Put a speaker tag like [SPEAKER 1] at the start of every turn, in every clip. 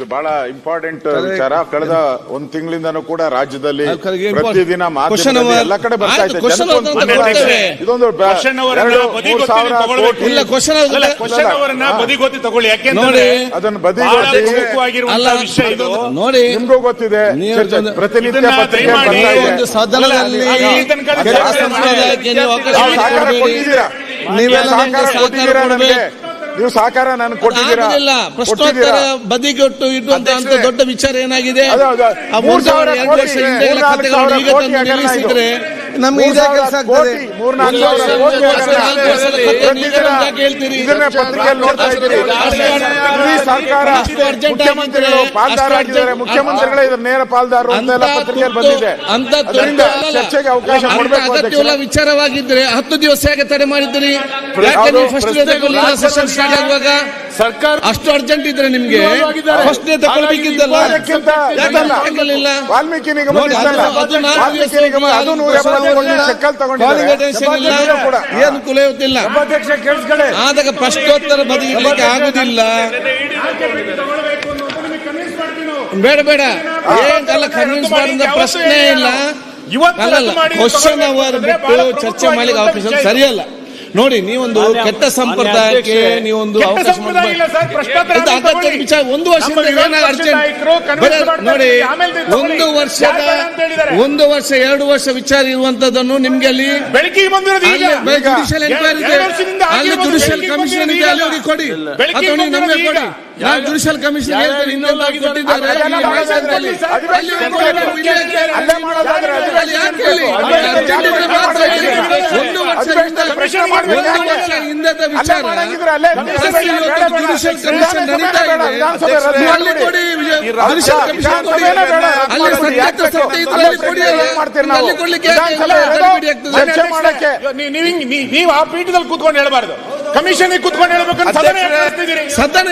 [SPEAKER 1] ಇದು ಬಹಳ ಇಂಪಾರ್ಟೆಂಟ್ ವಿಚಾರ. ಕಳೆದ ಒಂದ್ ತಿಂಗಳಿಂದನೂ ಕೂಡ ರಾಜ್ಯದಲ್ಲಿ. ಪ್ರತಿದಿನ ಮಾಧ್ಯಮದಲ್ಲಿ ಎಲ್ಲ ಕಡೆ ಬರ್ತಾ ಇದೆ. ಇದೊಂದು ಬ-
[SPEAKER 2] Question hour ಅನ್ನ
[SPEAKER 1] ಎರಡು
[SPEAKER 2] ಬದಿ
[SPEAKER 1] ಮೂರು
[SPEAKER 2] ಗೊತ್ತಿದೆ
[SPEAKER 1] ಸಾವಿರ
[SPEAKER 2] ತಗೊಳ್ಬೇಕು.
[SPEAKER 1] ಕೋಟಿ
[SPEAKER 3] ಇಲ್ಲ ಕ್ವಶನ್
[SPEAKER 2] ಅಲ್ಲ ಕ್ವಶನ್ ಅವರನ್ನ ಬದಿಗೊತ್ತಿ ತಗೊಳ್ಳಿ. ಯಾಕೆಂದ್ರೆ
[SPEAKER 1] ಅದನ್ನು
[SPEAKER 3] ನೋಡಿ
[SPEAKER 1] ನಿಮ್ಗೂ ಗೊತ್ತಿದೆ. ಪ್ರತಿನಿತ್ಯ ಪತ್ರಿಕೆ ಬರ್ತಾ ಇದೆ.
[SPEAKER 3] ನೀವೆಲ್ಲ
[SPEAKER 1] ಕೊಟ್ಟಿದ್ದೀರಾ ನನಗೆ
[SPEAKER 3] ಕೊಡ್ಬೇಕು.
[SPEAKER 1] ನೀವು ಸಹಕಾರ ನಾನು ಕೊಟ್ಟಿದ್ದೀರಾ?
[SPEAKER 3] ಪ್ರಶ್ನೋತ್ತರ ಬದಿಗೊಟ್ಟು ಇಡುವಂತ ಅಂತ ದೊಡ್ಡ ವಿಚಾರ ಏನಾಗಿದೆ?
[SPEAKER 1] ಮೂರು
[SPEAKER 3] ಸಾವಿರ
[SPEAKER 1] ಕೋಟಿ,
[SPEAKER 3] ನಿಲ್ಲಿಸಿದ್ರೆ. ನಮ್ಗೆ ಇದೇ ಕೆಲಸ ಆಗ್ತದೆ?
[SPEAKER 1] ಇದನ್ನೇ ಪತ್ರಿಕೆಯಲ್ಲಿ ನೋಡ್ತಾ ಇದ್ದೀರಿ. ಸರ್ಕಾರ ಮುಖ್ಯಮಂತ್ರಿಗಳು ಪಾಲ್ದಾರಾಗಿದ್ದಾರೆ ಮುಖ್ಯಮಂತ್ರಿಗಳೇ ಇದರ ನೇರ ಪಾಲ್ದಾರರು ಅಂತ ಎಲ್ಲ ಪತ್ರಿಕೆಯಲ್ಲಿ ಬಂದಿದೆ.
[SPEAKER 3] ಅಂತ
[SPEAKER 1] ಅದರಿಂದ ಚರ್ಚೆಗೆ ಅವಕಾಶ
[SPEAKER 3] ಅಂತ
[SPEAKER 1] ಕೊಡಬೇಕು
[SPEAKER 3] ಅಗತ್ಯವುಳ್ಳ. ವಿಚಾರವಾಗಿದ್ರೆ ಹತ್ತು ದಿವಸ ಹೇಗೆ ತಡೆ ಮಾಡಿದ್ದೀರಿ? ಯಾಕೆ ನೀವು ಫಸ್ಟ್ ಸ್ಟಾರ್ಟ್ ಆಗುವಾಗ
[SPEAKER 2] ಸರ್ಕಾರ
[SPEAKER 3] ಅಷ್ಟು ಅರ್ಜೆಂಟ್ ಇದ್ರೆ ನಿಮ್ಗೆ ಫಸ್ಟ್ ಡೇ ತಗೊಳ್ಬೇಕಿದ್ದಲ್ಲ?
[SPEAKER 1] ವಾಲ್ಮೀಕಿ ನಿಗಮ ವಾಲ್ಮೀಕಿ ನಿಗಮ ಅದು ನೂರ
[SPEAKER 3] ಏನು ಕುಲ ಇವತ್ತಿಲ್ಲ
[SPEAKER 1] ಸಭಾಧ್ಯಕ್ಷ ಕೇಳಿಸ್ಕೊಳ್ಳಿ.
[SPEAKER 3] ಆದಾಗ ಪ್ರಶ್ನೋತ್ತರ ಬದಿಗಿಡ್ಲಿಕ್ಕೆ ಆಗುದಿಲ್ಲ. ಬೇಡ ಬೇಡ. ಏನಲ್ಲ ಕನ್ವಿನ್ಸ್ ಮಾಡಿದ ಪ್ರಶ್ನೆ ಇಲ್ಲ. ಕ್ವಶನ್ ಅವರ್ ಬಿಟ್ಟು ಚರ್ಚೆ ಮಾಡ್ಲಿಕ್ಕೆ ಅವಕಾಶ ಸರಿಯಲ್ಲ. ನೋಡಿ ನೀವೊಂದು ಕೆಟ್ಟ ಸಂಪ್ರದಾಯಕ್ಕೆ ನೀವೊಂದು ಅವಕಾಶ ಒಂದು
[SPEAKER 2] ವರ್ಷದ
[SPEAKER 3] ನೋಡಿ. ಒಂದು ವರ್ಷದ? ಒಂದು ವರ್ಷ ಎರಡು ವರ್ಷ ವಿಚಾರ ಇರುವಂತದ್ದನ್ನು ನಿಮ್ಗೆ ಅಲ್ಲಿ ಅಲ್ಲಿ ಜುಡಿಷಿಯಲ್ ಎಂಕ್ವೈರಿ ಇದೆ
[SPEAKER 2] ಎರಡು ವರ್ಷದಿಂದ
[SPEAKER 3] ಅಲ್ಲಿ ಜುಡಿಷಿಯಲ್
[SPEAKER 2] ಬೆಳಕಿಗೆ
[SPEAKER 3] ಕಮಿಷನ್ ಇದೆ ಅಲ್ಲಿ ಕೊಡಿ ಅಥವಾ ನಮಗೆ ಕೊಡಿ. ನಾನು ಜುಡಿಷಿಯಲ್ ಕಮಿಷನ್ ಹೇಳ್ತೇನೆ ಇನ್ನೊಂದು ಕೊಟ್ಟಿದ್ದಾರೆ
[SPEAKER 1] ಅದೆಲ್ಲ
[SPEAKER 3] ಈ ಮೈಸೂರಿನಲ್ಲಿ.
[SPEAKER 1] ಮಾಡೋದಾದ್ರೆ
[SPEAKER 3] ಅಲ್ಲಿ ಹೋಗಿ ಕೊಡಿ, ನೀವು ಇಲ್ಲಿ ಯಾಕೆ ಹೇಳಿ?
[SPEAKER 1] ಅಲ್ಲೇ ಮಾಡೋದಾದ್ರೆ
[SPEAKER 3] ಅಲ್ಲಿ ಯಾಕೆ ಹೇಳಿ?
[SPEAKER 1] ಅಲ್ಲೇ
[SPEAKER 3] ಅಲ್ಲಿ ಅರ್ಜೆಂಟ್ ಇದ್ರೆ ಮಾತ್ರ ಹೇಳಿ. ಒಂದು ವರ್ಷ ಹಿಂದೆ
[SPEAKER 1] ಅಲ್ಲೇ
[SPEAKER 3] ವಿಚಾರ. ಜುಡಿಷಿಯಲ್ ಕಮಿಷನ್ ನಡೀತಾ ಇದೆ. ಅಲ್ಲಿ ಕೊಡಿ. ಜುಡಿಷಿಯಲ್ ಕಮಿಷನ್ ಅಲ್ಲಿ ಇದ್ರೆ ಅಲ್ಲಿ? ಅಲ್ಲಿ ಕೊಡ್ಲಿಕ್ಕೆ
[SPEAKER 1] ಮಾಡಕ್ಕೆ
[SPEAKER 2] ನೀವು- ನೀವು ನೀ- ನೀವು ಆ ಪೀಠದಲ್ಲಿ ಕೂತ್ಕೊಂಡು ಹೇಳಬಾರ್ದು. ಕಮಿಷನ್ ಕೂತ್ಕೊಂಡು ಹೇಳ್ಬೇಕು ಸದನ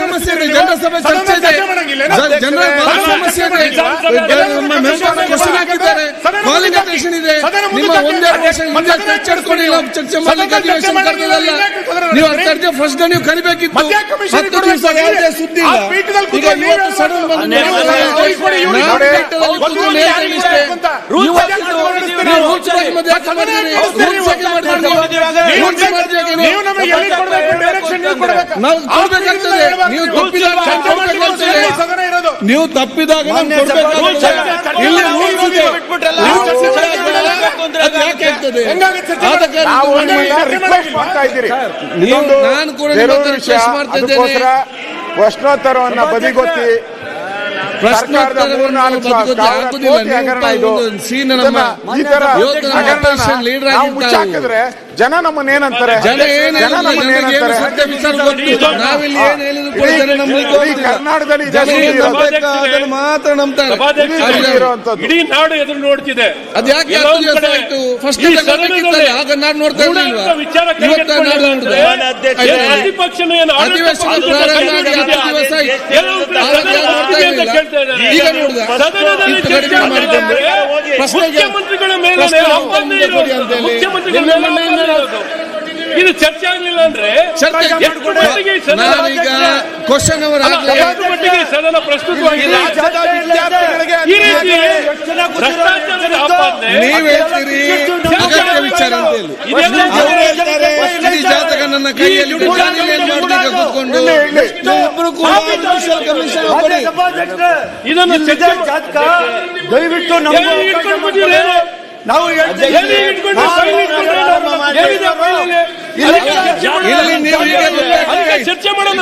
[SPEAKER 3] ಸಮಸ್ಯೆ ಇದೆ? ಜನರ ಸಭೆ ಚರ್ಚೆ ಇದೆ. ಜನರ ಸಮಸ್ಯೆ ಇದೆ. ಕ್ವಶನ್ ಹಾಕಿದ್ದಾರೆ ಕಾಲಿಂಗ್ ಇದೆ. ನಿಮ್ಮ ಚರ್ಚೆ ನಾವು ಚರ್ಚೆ ಮಾಡ್ಲಿಕ್ಕೆ ಅಧಿವೇಶನ ಕರೆದಿಲ್ಲ ನೀವು
[SPEAKER 2] ನಡೆಸ್ತೀರಿ?
[SPEAKER 3] ಫಸ್ಟ್ ನೀವು ಕರಿಬೇಕಿತ್ತು. ಹತ್ತು
[SPEAKER 2] ಕೊಡ್ಬೇಕು?
[SPEAKER 3] ದಿವಸ ಯಾವುದೇ ಸುದ್ದಿ
[SPEAKER 2] ಆ
[SPEAKER 3] ಇಲ್ಲ
[SPEAKER 2] ಪೀಠದಲ್ಲಿ
[SPEAKER 3] ಈಗ
[SPEAKER 2] ಕೂತ್ಕೊಂಡು
[SPEAKER 3] ಇವತ್ತು
[SPEAKER 2] ನೀವು
[SPEAKER 3] ಸಡನ್ ಬಂದು
[SPEAKER 2] ನೀವು
[SPEAKER 3] ನಾವು ತಪ್ಪಿದಾಗ ನಾನು ಕೂಡ
[SPEAKER 1] ಪ್ರಶ್ನೋತ್ತರವನ್ನ ಬದಿಗೊತ್ತಿ ಪ್ರಶ್ನೋತ್ತರವನ್ನು
[SPEAKER 3] ಸೀನ್ ಲೀಡರ್. ನಮ್ಮ
[SPEAKER 1] ಇದನ್ನ- ಈ ಜನ ನಮ್ಮನ್ನ ಏನಂತಾರೆ. ಕರ್ನಾಟಕದಲ್ಲಿ
[SPEAKER 3] ಮಾತ್ರ ನಂಬ್ತಾರೆ.
[SPEAKER 1] ಇಡೀ.
[SPEAKER 4] ನಾಡು ಎದುರು ನೋಡ್ತಿದೆ. ಮುಖ್ಯಮಂತ್ರಿಗಳ ಮೇಲೆ
[SPEAKER 3] ಪ್ರಶ್ನೆ
[SPEAKER 4] ಆಪಾದನೆ
[SPEAKER 3] ಕೊಡಿ ಅಂತ ಹೇಳಿ.
[SPEAKER 4] ಮುಖ್ಯಮಂತ್ರಿಗಳ ಮೇಲೆ ಇರೋದು. ಇದು ಚರ್ಚೆ ಆಗ್ಲಿಲ್ಲ ಅಂದ್ರೆ
[SPEAKER 3] ನಾನೀಗ ಕ್ವಶನ್ ಅವರ್
[SPEAKER 4] ಮಟ್ಟಿಗೆ ಈ ಸದನ ಪ್ರಸ್ತುತವಾಗಿದೆ ಈ ರೀತಿ ಭ್ರಷ್ಟಾಚಾರದ ಆಪಾದನೆ
[SPEAKER 3] ನೀವ್ ಹೇಳ್ತೀರಿ. ಅಗತ್ಯ ವಿಚಾರ ಅಂತ ಹೇಳಿ.
[SPEAKER 4] ಇದೆಲ್ಲ
[SPEAKER 3] ಅವ್ರು ಹೇಳ್ತಾರೆ ಇಡೀ ಜಾತಕ ನನ್ನ ಕೈಯಲ್ಲಿ ಕೂತ್ಕೊಂಡು
[SPEAKER 4] ಇದನ್ನು
[SPEAKER 5] ದಯವಿಟ್ಟು
[SPEAKER 4] ಬಂದಿರಿ?
[SPEAKER 5] ನಾವು
[SPEAKER 4] ಚರ್ಚೆ ಮಾಡೋಣ.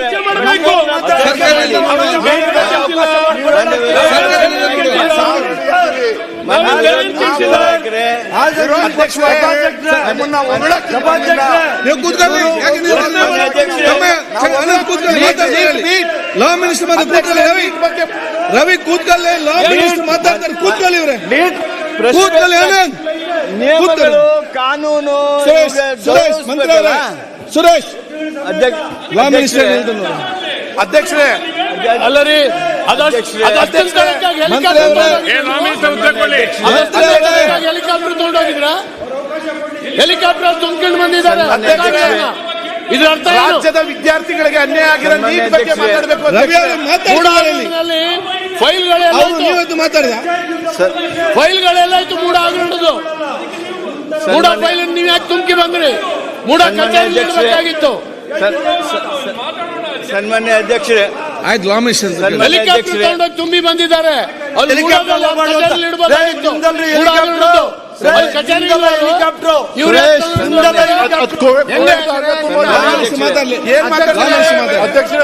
[SPEAKER 4] ಚರ್ಚೆ ಮಾಡಬೇಕು.
[SPEAKER 3] Law minister Ravi. ರವಿ ಕೂತ್ಕಲ್ಲೇ ಲಾ ಮಿನಿಸ್ಟರ್ ಮಾತಾಡ್ತಾರೆ. ಕೂತ್ಕೊಳ್ಳಿ ಇವ್ರೆ. ಕೂತ್ಕೊಳ್ಳಿ
[SPEAKER 5] ನಿಯಮಗಳು ಕಾನೂನು
[SPEAKER 3] ಸುರೇಶ್ ಸುರೇಶ್ ಲಾ ಮಿನಿಸ್ಟರ್.
[SPEAKER 1] ಅಧ್ಯಕ್ಷರೇ.
[SPEAKER 4] ಅಲ್ಲರಿ ಹೆಲಿಕಾಪ್ಟರ್ ತಗೊಂಡೋಗಿದ್ರ ಹೆಲಿಕಾಪ್ಟರ್ ತುಂಬ್ಕೊಂಡು ಬಂದಿದ್ದಾರೆ. ಇದ್ರ ಅರ್ಥ ಏನು?
[SPEAKER 2] ರಾಜ್ಯದ ವಿದ್ಯಾರ್ಥಿಗಳಿಗೆ ಅನ್ಯಾಯ ಆಗಿರೋ ನೀಟ್ ಬಗ್ಗೆ. ಮಾತಾಡಬೇಕು
[SPEAKER 4] ಫೈಲ್ಗಳೆಲ್ಲ
[SPEAKER 3] ಮಾತಾಡಿದ?
[SPEAKER 4] ಫೈಲ್ಗಳೆಲ್ಲ ಇತ್ತು ಮೂಡ ಆಗಿರೋದು ಮೂಡ ಫೈಲ್ ನೀವ್ ಯಾಕೆ ತುಂಬಿ ಬಂದ್ರಿ? ಮೂಡ
[SPEAKER 5] ಸನ್ಮಾನ್ಯ
[SPEAKER 4] ಕಚೇರಿ
[SPEAKER 5] ಸನ್ಮಾನ್ಯ ಅಧ್ಯಕ್ಷರೇ.
[SPEAKER 3] ಆಯ್ತು ಲಾಮೇಶ್
[SPEAKER 5] ಅಂತ
[SPEAKER 4] ಹೆಲಿಕಾಪ್ಟರ್ ತಗೊಂಡೋಗಿ ತುಂಬಿ ಬಂದಿದ್ದಾರೆ ಅಲ್ಲಿ
[SPEAKER 5] ಹೆಲಿಕಾಪ್ಟರ್
[SPEAKER 4] ಮೂಡಾದಲ್ಲಿ
[SPEAKER 5] ಮಾಡುವಂತ-
[SPEAKER 4] ಕಚೇರಿಲಿ ಇಡ್ಬೋದಾಗಿತ್ತು.
[SPEAKER 5] ರೇ, ನಿಮ್ದಲ್ರಿ
[SPEAKER 4] ಮೂಡ
[SPEAKER 5] ಹೆಲಿಕಾಪ್ಟರ್.
[SPEAKER 4] ಆಗಿರೋದು.
[SPEAKER 5] ರೇ,
[SPEAKER 4] ಅಲ್ಲಿ ಕಚೇರಿ
[SPEAKER 5] ನಿಮ್ದಲ್ರಿ
[SPEAKER 4] ಇರೋದು.
[SPEAKER 5] ಹೆಲಿಕಾಪ್ಟರ್.
[SPEAKER 4] ಇವ್ರು
[SPEAKER 5] ಸುರೇಶ್,
[SPEAKER 4] ಯಾಕೆ ತಗೊಂಡು
[SPEAKER 5] ಹೆಲಿಕಾಪ್ಟರ್.
[SPEAKER 4] ಬಂದಿದ್ದಾರೆ? ಹೆಂಗೆ?
[SPEAKER 3] ಮಾತಾಡ್ಲಿ
[SPEAKER 2] ಏನ್ ಮಾತಾಡ್ತಾರೆ
[SPEAKER 1] ಅಧ್ಯಕ್ಷರ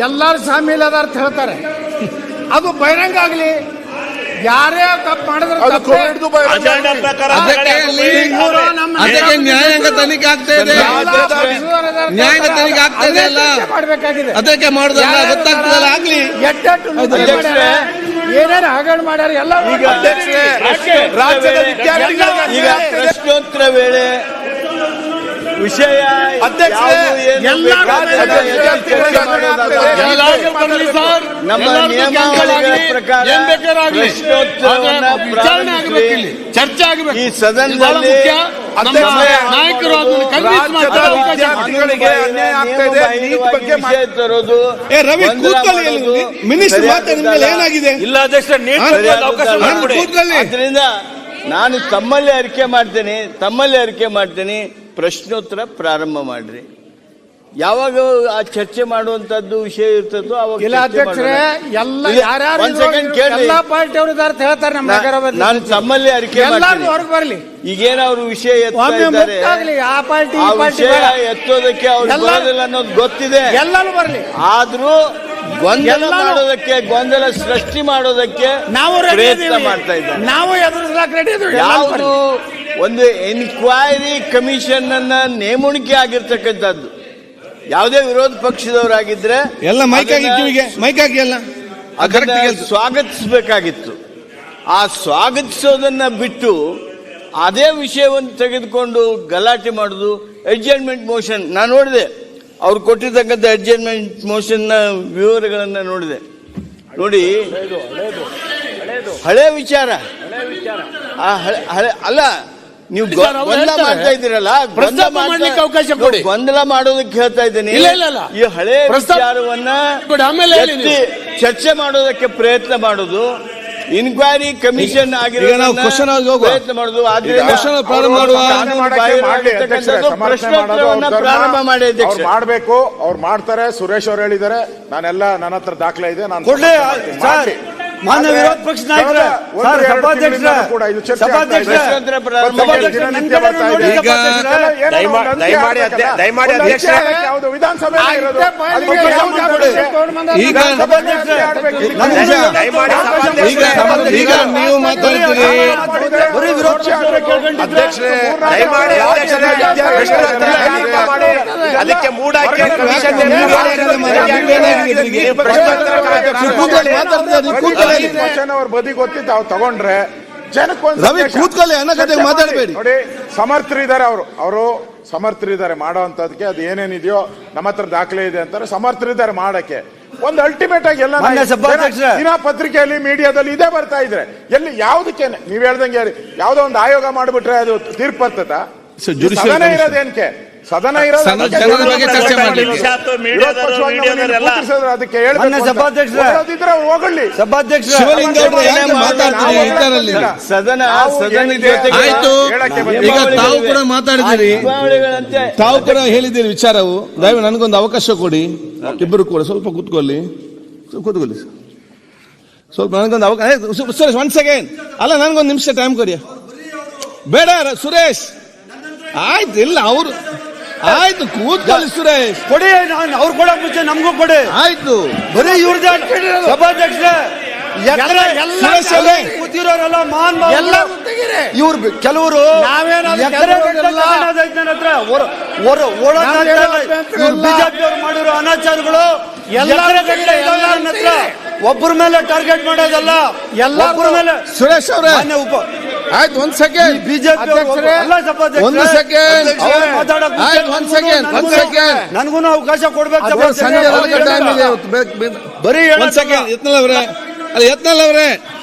[SPEAKER 6] ಎಲ್ಲಾರು ಸಾಮೀಲ್ ಅದಾರ ಅಂತ ಹೇಳ್ತಾರೆ ಅದು ಬಹಿರಂಗ ಆಗ್ಲಿ ಯಾರೇ ತಪ್ಪು ಮಾಡಿದ್ರು ತಪ್ಪೇ.
[SPEAKER 3] ಅದಕ್ಕೆ ನ್ಯಾಯಾಂಗ ತನಿಖೆ ಆಗ್ತಾ ಇದೆ. ನ್ಯಾಯಾಂಗ ತನಿಖೆ ಆಗ್ತಾ ಇದೆ ಅಲ್ಲ. ಅದಕ್ಕೆ ಮಾಡುದಲ್ಲ ಗೊತ್ತಾಗ್ತದಲ್ಲ ಆಗ್ಲಿ.
[SPEAKER 6] ಏನೇನು ಹಗರಣ ಮಾಡ್ಯಾರ ಎಲ್ಲ
[SPEAKER 5] ಈಗ ಅಧ್ಯಕ್ಷರೇ
[SPEAKER 2] ರಾಜ್ಯದ ವಿದ್ಯಾರ್ಥಿಗಳ
[SPEAKER 5] ಪ್ರಶ್ನೋತ್ತರ ವೇಳೆ ವಿಷಯ ನಮ್ಮ
[SPEAKER 4] ಇಲ್ಲಿ ಚರ್ಚೆ ಆಗಬೇಕು.
[SPEAKER 5] ಈ ಸದನದಲ್ಲಿ
[SPEAKER 4] ನಾಯಕರು
[SPEAKER 5] ತರೋದು
[SPEAKER 3] ರವಿ ಮಿನಿಸ್ಟರ್ ಮಾತಾಡಿದ ಮೇಲೆ ಏನಾಗಿದೆ?
[SPEAKER 7] ಇಲ್ಲ ಅಧ್ಯಕ್ಷ
[SPEAKER 5] ಆದ್ರಿಂದ ನಾನು ತಮ್ಮಲ್ಲಿ ಅರಿಕೆ ಮಾಡ್ತೇನೆ ತಮ್ಮಲ್ಲಿ ಅರಿಕೆ ಮಾಡ್ತೇನೆ. ಪ್ರಶ್ನೋತ್ತರ ಪ್ರಾರಂಭ ಮಾಡ್ರಿ. ಯಾವಾಗ ಆ ಚರ್ಚೆ ಮಾಡುವಂತದ್ದು ವಿಷಯ ಇರ್ತದೋ ಅವಾಗ
[SPEAKER 6] ಇಲ್ಲ ಅಧ್ಯಕ್ಷರೇ ಎಲ್ಲ ಯಾರ್ಯಾರು
[SPEAKER 5] ಒಂದ್ ಸೆಕೆಂಡ್.
[SPEAKER 6] ಎಲ್ಲಾ ಪಾರ್ಟಿ ಅವರು ಇದಾರೆ ಅಂತ ಹೇಳ್ತಾರೆ ನಮ್ಮ ನಗರ
[SPEAKER 5] ನಾ- ನಾನು ತಮ್ಮಲ್ಲಿ ಅರಿಕೆ
[SPEAKER 6] ಎಲ್ಲಾರು ಹೊರಗೆ ಬರ್ಲಿ.
[SPEAKER 5] ಈಗೇನ ಅವ್ರ ವಿಷಯ ಎತ್ತಾ
[SPEAKER 6] ಒಮ್ಮೆ
[SPEAKER 5] ಇದ್ದಾರೆ
[SPEAKER 6] ಆ ಪಾರ್ಟಿ
[SPEAKER 5] ಆ
[SPEAKER 6] ಈ ಪಾರ್ಟಿ
[SPEAKER 5] ವಿಷಯ
[SPEAKER 6] ಬೇಡ.
[SPEAKER 5] ಎತ್ತೋದಕ್ಕೆ ಅವ್ರು
[SPEAKER 6] ಎಲ್ಲ-
[SPEAKER 5] ಬರೋದಿಲ್ಲ ಅನ್ನೋದು ಗೊತ್ತಿದೆ.
[SPEAKER 6] ಎಲ್ಲರೂ ಬರಲಿ.
[SPEAKER 5] ಆದ್ರೂ ಗೊಂದಲ
[SPEAKER 6] ಎಲ್ಲಾನು-
[SPEAKER 5] ಮಾಡೋದಕ್ಕೆ ಗೊಂದಲ ಸೃಷ್ಟಿ ಮಾಡೋದಕ್ಕೆ
[SPEAKER 6] ನಾವು ready
[SPEAKER 5] ಪ್ರಯತ್ನ
[SPEAKER 6] ಇದೀವಿ.
[SPEAKER 5] ಮಾಡ್ತಾ ಇದ್ದಾರೆ.
[SPEAKER 6] ನಾವು ಎದುರಿಸ್ಲಾಕ್ ರೆಡಿ ಇದೀವಿ. ಎಲ್ಲರೂ
[SPEAKER 5] ಯಾವುದು
[SPEAKER 6] ಬರ್ಲಿ.
[SPEAKER 5] ಒಂದು ಎನ್ಕ್ವೈರಿ ಕಮಿಷನ್ ಅನ್ನ ನೇಮಣಿಕೆ ಆಗಿರ್ತಕ್ಕಂಥದ್ದು. ಯಾವುದೇ ವಿರೋಧ ಪಕ್ಷದವರಾಗಿದ್ರೆ
[SPEAKER 3] ಎಲ್ಲ
[SPEAKER 5] ಸ್ವಾಗತಿಸಬೇಕಾಗಿತ್ತು. ಆ ಸ್ವಾಗತಿಸೋದನ್ನ ಬಿಟ್ಟು ಅದೇ ವಿಷಯವನ್ನು ತೆಗೆದುಕೊಂಡು ಗಲಾಟೆ ಮಾಡುದು ಅಡ್ಜಸ್ಟ್ಮೆಂಟ್ ಮೋಷನ್ ನಾನು ನೋಡಿದೆ. ಅವ್ರು ಕೊಟ್ಟಿರ್ತಕ್ಕಂಥ ಅಡ್ಜಸ್ಟ್ಮೆಂಟ್ ಮೋಷನ್ನ ವಿವರಗಳನ್ನ ನೋಡಿದೆ. ನೋಡಿ ಹಳೆ ವಿಚಾರ. ಆ ಹಳೆ ಹಳೆ ಅಲ್ಲ ನೀವು ಗೊಂದಲ. ಮಾಡ್ತಾ ಇದ್ದೀರಲ್ಲ?
[SPEAKER 4] ಪ್ರಸ್ತಾಪ ಮಾಡ್ಲಿಕ್ಕೆ ಅವಕಾಶ ಕೊಡಿ.
[SPEAKER 5] ಗೊಂದಲ ಮಾಡೋದಕ್ಕೆ ಹೇಳ್ತಾ ಇದ್ದೀನಿ.
[SPEAKER 4] ಇಲ್ಲ, ಇಲ್ಲ.
[SPEAKER 5] ಈ ಹಳೆ
[SPEAKER 4] ಪ್ರಸ್ತಾರವನ್ನ
[SPEAKER 5] ವಿಚಾರವನ್ನ
[SPEAKER 4] ಆಮೇಲೆ.
[SPEAKER 5] ಚರ್ಚೆ ಮಾಡೋದಕ್ಕೆ ಪ್ರಯತ್ನ ಮಾಡೋದು. ಇನ್ಕ್ವೈರಿ ಕಮಿಷನ್
[SPEAKER 3] ಹೋಗುವ.
[SPEAKER 5] ಪ್ರಯತ್ನ ಮಾಡೋದು.
[SPEAKER 3] ಪ್ರಾರಂಭ
[SPEAKER 5] ಮಾಡಿ
[SPEAKER 1] ಅವ್ರು
[SPEAKER 5] ಅಧ್ಯಕ್ಷ
[SPEAKER 1] ಮಾಡ್ಬೇಕು. ಅವ್ರು ಮಾಡ್ತಾರೆ. ಸುರೇಶ್ ಅವ್ರು ಹೇಳಿದ್ದಾರೆ. ನಾನೆಲ್ಲ ನನ್ನ ಹತ್ರ ದಾಖಲೆ ಇದೆ. ನಾನು
[SPEAKER 8] ಮಾನ್ಯ ವಿರೋಧ ಪಕ್ಷ ನಾಯಕರೇ ಸರ್ ಸಭಾಧ್ಯಕ್ಷರೇ
[SPEAKER 7] ದಯಮಾಡಿ ದಯಮಾಡಿ
[SPEAKER 3] ಈಗ ನೀವು ಮಾತಾಡ್ತೀರಿ
[SPEAKER 1] ಬರೀ ವಿರೋಧ ಪಕ್ಷ
[SPEAKER 7] ಅಧ್ಯಕ್ಷರೇ ದಯಮಾಡಿ ಅಧ್ಯಕ್ಷರೇ ಪ್ರಶ್ನೋತ್ತರ ಮಾಡಿ ಅದಕ್ಕೆ ಮೂಡಾಕಿ
[SPEAKER 3] ಮಾತಾಡ್ತೀರಾ?
[SPEAKER 1] ಅವ್ರ ಬದಿ ಗೊತ್ತಿತ್ತು ಅವ್ರು ತಗೊಂಡ್ರೆ ಜನಕ್ಕೊಂದು.
[SPEAKER 3] ಮಾತಾಡ್ಬೇಡಿ.
[SPEAKER 1] ನೋಡಿ ಸಮರ್ಥರಿದ್ದಾರೆ ಅವರು. ಅವರು ಸಮರ್ಥರಿದ್ದಾರೆ ಮಾಡೋ ಅಂತದಕ್ಕೆ ಅದು ಏನೇನಿದೆಯೋ ನಮ್ಮ ಹತ್ರ ದಾಖಲೆ ಇದೆ ಅಂತಾರೆ ಸಮರ್ಥರಿದ್ದಾರೆ ಮಾಡಕ್ಕೆ. ಒಂದು ಅಲ್ಟಿಮೇಟ್ ಆಗಿ ಎಲ್ಲ ದಿನಾ ಪತ್ರಿಕೆಯಲ್ಲಿ ಮೀಡಿಯಾದಲ್ಲಿ ಇದೇ ಬರ್ತಾ ಇದ್ರೆ ಎಲ್ಲಿ ಯಾವ್ದಕ್ಕೆ ನೀವ್ ಹೇಳ್ದಂಗೆ ಯಾವ್ದೋ ಒಂದು ಆಯೋಗ ಮಾಡ್ಬಿಟ್ರೆ ಅದು ತೀರ್ಪು ಬರ್ತದ ಇರೋದೇನ್ಕೆ ಸದನ
[SPEAKER 3] ಜನರ ಬಗ್ಗೆ ಚರ್ಚೆ
[SPEAKER 1] ಅದಕ್ಕೆ ಹೋಗಲಿ
[SPEAKER 8] ಸಭಾಧ್ಯಕ್ಷ
[SPEAKER 3] ಮಾತಾಡ್ತೀರಿ ಇದರಲ್ಲಿ
[SPEAKER 5] ಸದನ ಸದನ
[SPEAKER 3] ಆಯ್ತು. ಈಗ ತಾವು ಕೂಡ ಮಾತಾಡಿದಿರಿ ತಾವು ಕೂಡ ಹೇಳಿದ್ದೀರಿ ವಿಚಾರವು. ದಯವಿಟ್ಟು ನನಗೊಂದು ಅವಕಾಶ ಕೊಡಿ. ಇಬ್ಬರು ಕೂಡ ಸ್ವಲ್ಪ ಕೂತ್ಕೊಳ್ಳಿ. ಸ್ವಲ್ಪ ಕೂತ್ಕೊಳ್ಳಿ ಸ್ವಲ್ಪ ನನಗೊಂದು ಅವಕಾಶ ಸುರೇಶ್ ಒನ್ ಸೆಕೆಂಡ್ ಅಲ್ಲ ನನಗೊಂದು ನಿಮಿಷ ಟೈಮ್ ಕೊಡಿ. ಬೇಡ ಸುರೇಶ್. ಆಯ್ತು ಇಲ್ಲ ಅವರು ಆಯ್ತು ಕೂತ್ಕೊಳ್ಳಿ ಸುರೇಶ್
[SPEAKER 8] ಕೊಡಿ ನಾನು ಅವ್ರು ಕೊಡಕ್ ಮುಂಚೆ ನಮಗೂ ಕೊಡಿ
[SPEAKER 3] ಆಯ್ತು
[SPEAKER 8] ಬರೀ ಇವ್ರದ್ದು ಸಭಾಧ್ಯಕ್ಷ ಎಕರೆ
[SPEAKER 3] ಸುರೇಶ್ ಅವರೇ.
[SPEAKER 8] ಕೂತಿರೋರೆಲ್ಲ ಮಾನ್
[SPEAKER 6] ಎಲ್ಲ.
[SPEAKER 8] ಇವ್ರು ಕೆಲವರು. ಬಿಜೆಪಿ ಅವ್ರು ಮಾಡಿರೋ ಅನಾಚಾರಗಳು. ಒಬ್ಬರ ಮೇಲೆ ಟಾರ್ಗೆಟ್ ಮಾಡೋದಲ್ಲ
[SPEAKER 6] ಎಲ್ಲ
[SPEAKER 8] ಮೇಲೆ
[SPEAKER 3] ಸುರೇಶ್ ಅವರೇ
[SPEAKER 8] ಉಪ
[SPEAKER 3] ಆಯ್ತು ಒಂದ್ ಸೆಕೆಂಡ್
[SPEAKER 8] ಬಿಜೆಪಿ
[SPEAKER 6] ಅಧ್ಯಕ್ಷರೇ,
[SPEAKER 3] ಒಂದು ಸೆಕೆಂಡ್ ಆಯ್ತು, ಒಂದ್ ಸೆಕೆಂಡ್ ಒಂದ್ ಸೆಕೆಂಡ್
[SPEAKER 8] ನನಗೂ ಅವಕಾಶ ಕೊಡ್ಬೇಕು.
[SPEAKER 3] ಸಂಜೆ ಟೈಮ್ ಇದೆ
[SPEAKER 8] ಬರೀ
[SPEAKER 3] ಒಂದ್ ಸೆಕೆಂಡ್ ಯತ್ನಲ್ ಅವರೇ. ಅಲ್ಲ ಯತ್ನಲ್ ಅವರೇ.